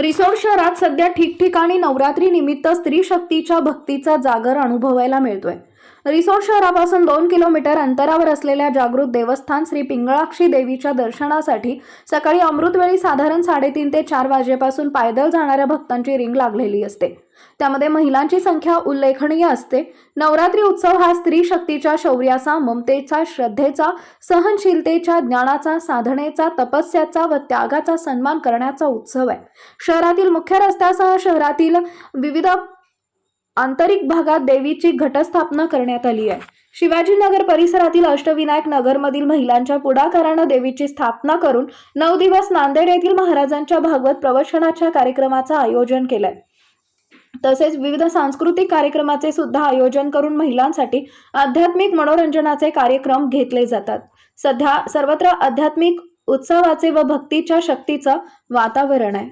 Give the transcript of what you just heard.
रिसोड शहरात सध्या ठिकठिकाणी नवरात्री निमित्त स्त्री शक्तीच्या भक्तीचा जागर अनुभवायला मिळतोय. रिसोड शहरापासून दोन किलोमीटर अंतरावर असलेल्या जागृत देवस्थान श्री पिंगळाक्षी देवीच्या दर्शनासाठी सकाळी अमृतवेळी साधारण साडेतीन ते चार वाजेपासून पायदळ जाणाऱ्या भक्तांची रिंग लागलेली असते. त्यामध्ये महिलांची संख्या उल्लेखनीय असते. नवरात्री उत्सव हा स्त्री शक्तीच्या शौर्याचा ममतेचा श्रद्धेचा सहनशीलतेच्या ज्ञानाचा साधनेचा तपस्याचा व त्यागाचा सन्मान करण्याचा उत्सव आहे. शहरातील मुख्य रस्त्यासह शहरातील विविध आंतरिक भागात देवीची घटस्थापना करण्यात आली आहे. शिवाजीनगर परिसरातील अष्टविनायक नगरमधील महिलांच्या पुढाकारानं देवीची स्थापना करून नऊ दिवस नांदेड येथील महाराजांच्या भागवत प्रवचनाच्या कार्यक्रमाचं आयोजन केलंय. तसेच विविध सांस्कृतिक कार्यक्रमाचे सुद्धा आयोजन करून महिलांसाठी आध्यात्मिक मनोरंजनाचे कार्यक्रम घेतले जातात. सध्या सर्वत्र आध्यात्मिक उत्सवाचे व भक्तीच्या शक्तीचं वातावरण आहे.